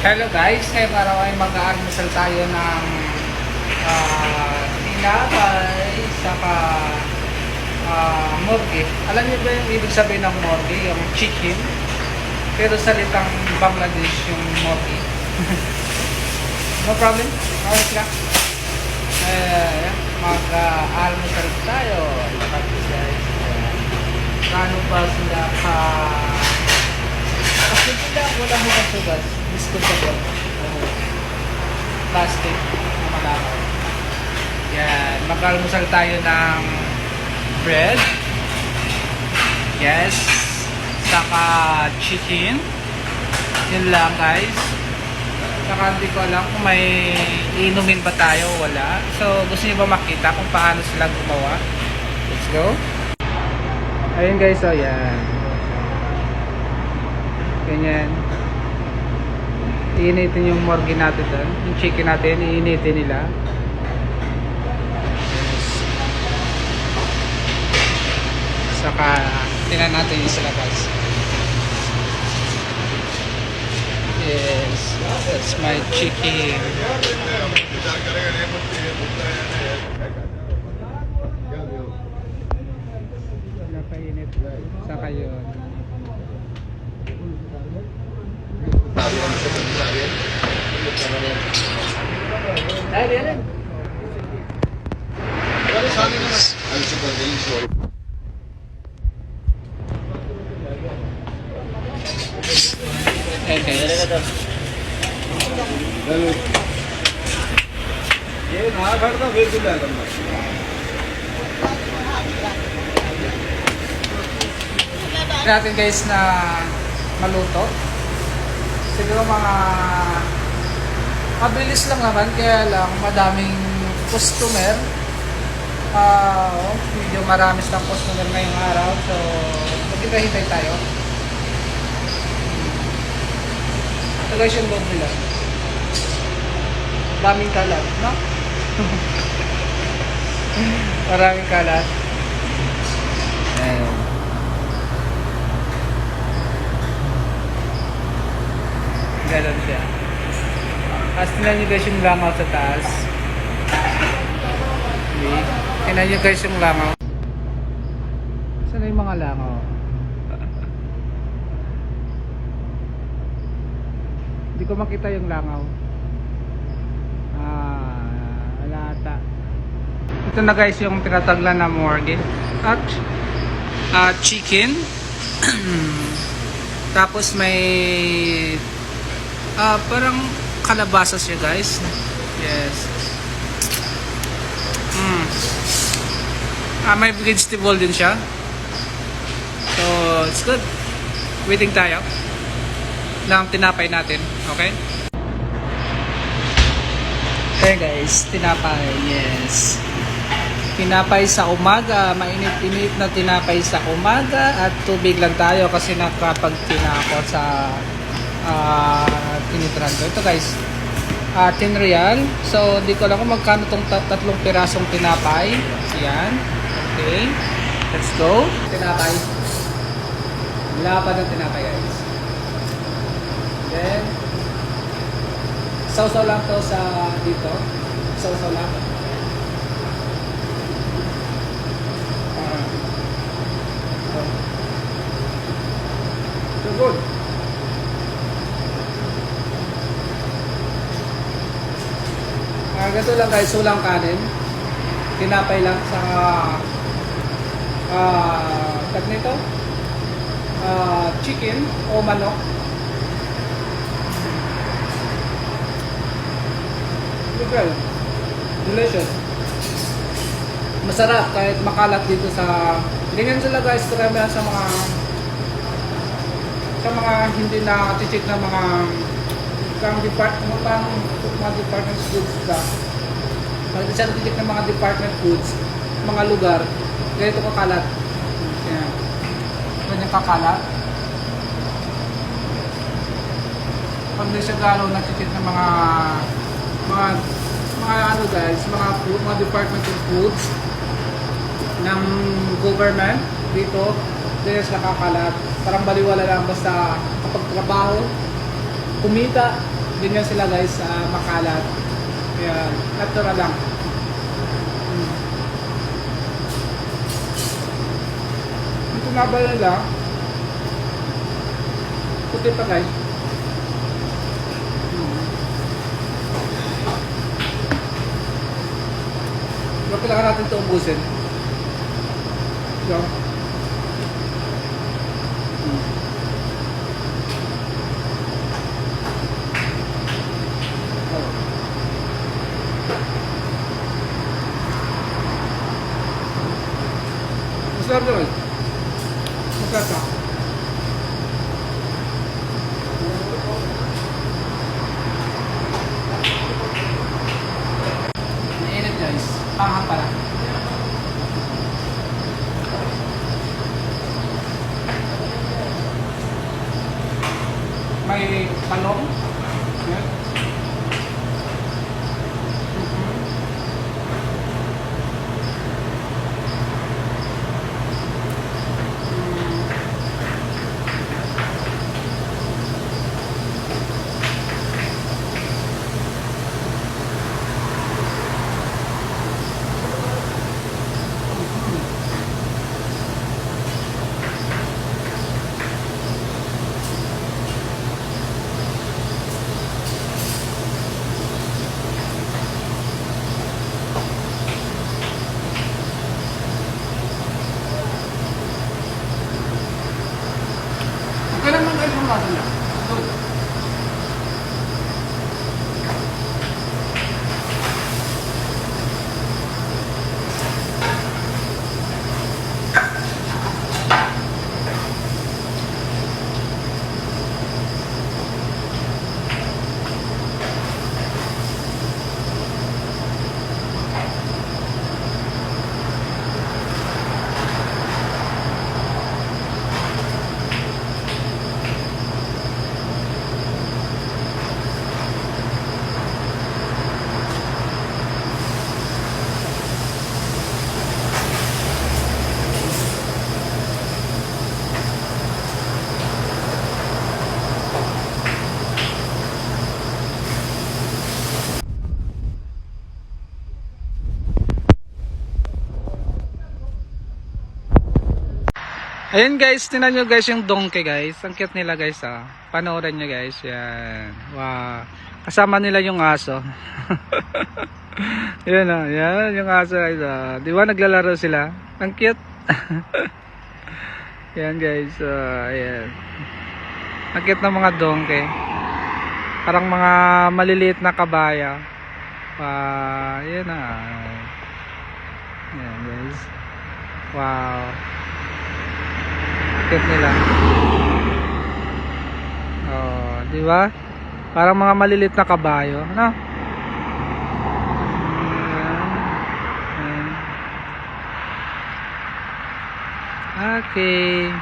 Hello guys, ngayong araw ay mag-aalmusal tayo ng uh, tinapay saka uh, morgue. Alam niyo ba yung ibig sabihin ng morgue? Yung chicken. Pero salitang Bangladesh yung morgue. no problem. Okay lang. Eh, mag-aalmusal tayo. Guys. Paano ba sila ka... Kasi sila wala mo kasugas. Disposable. Oh. Plastic na malakaw. Yan. Mag-almusal tayo ng bread. Yes. Saka chicken. Yun lang guys. Saka hindi ko alam kung may inumin ba tayo o wala. So gusto niyo ba makita kung paano sila gumawa? Let's go. Ayun guys, oh yan. Ganyan. Iinitin yung morgue natin doon. Yung chicken natin, iinitin nila. Saka, tinan natin yung sila guys. Yes, that's my chicken. Napainit. Saka yun. Dahil yan Okay. ये ना करता फिर भी लगा natin guys na maluto. Siguro mga mabilis lang naman kaya lang madaming customer. Ah, oh, medyo marami silang customer ngayong araw. So, maghintay-hintay tayo. Ito guys yung loob nila. Daming kalat, no? Maraming kalat. Ayan. Ganon siya. Tapos tingnan nyo guys yung langaw sa taas. Okay. Tingnan nyo guys yung langaw. Saan yung mga langaw? Hindi ko makita yung langaw. Ah, wala ata. Ito na guys yung tinataglan na morgue. At ah, chicken. Tapos may Ah, parang kalabasa siya, guys. Yes. Mm. Ah, may vegetable din siya. So, it's good. Waiting tayo. Ng tinapay natin. Okay? Okay guys, tinapay. Yes. Tinapay sa umaga. Mainit-init na tinapay sa umaga. At tubig lang tayo kasi nakapagtina ako sa uh, tinitran ko. Ito guys, uh, 10 real. So, di ko alam kung magkano tong tat- tatlong pirasong tinapay. Yan. Okay. Let's go. Tinapay. Lapad ng tinapay guys. Then, sausaw lang to sa dito. Sausaw lang. Ah. so, so good. Ah, ganito lang guys, sulang kanin. Tinapay lang sa ah tag nito. Ah, chicken o manok. Well, delicious. Masarap kahit makalat dito sa ganyan sila guys, karamihan sa mga sa mga hindi na titik na mga pang department pang mga department foods ba pag isa titik ng mga department foods mga lugar ganito kakalat yan ganyan kakalat pag di siya galaw na titik ng mga mga mga ano guys mga food, mga department of foods ng government dito ganyan sila kakalat parang baliwala lang basta kapag trabaho kumita ganyan sila guys, ah, makalat. Kaya natural lang. Ito nga ba nila? Puti pa guys. Huwag kailangan natin ito ubusin. So. Masarap naman. Masarap ka. Mainit guys. Panghang pala. May talong. Yan. Okay lang mga information Ayun guys, tinan nyo guys yung donkey guys. Ang cute nila guys ah. Panoorin nyo guys. Yan. Wow. Kasama nila yung aso. yan ah. Yan yung aso guys ah. Di ba naglalaro sila? Ang cute. yan guys. ah, ayan. Ang cute ng mga donkey. Parang mga maliliit na kabaya. Wow. Yan ah. Yan guys. Wow cute nila. Oh, di ba? Parang mga malilit na kabayo, no? Ayan. Ayan. Okay.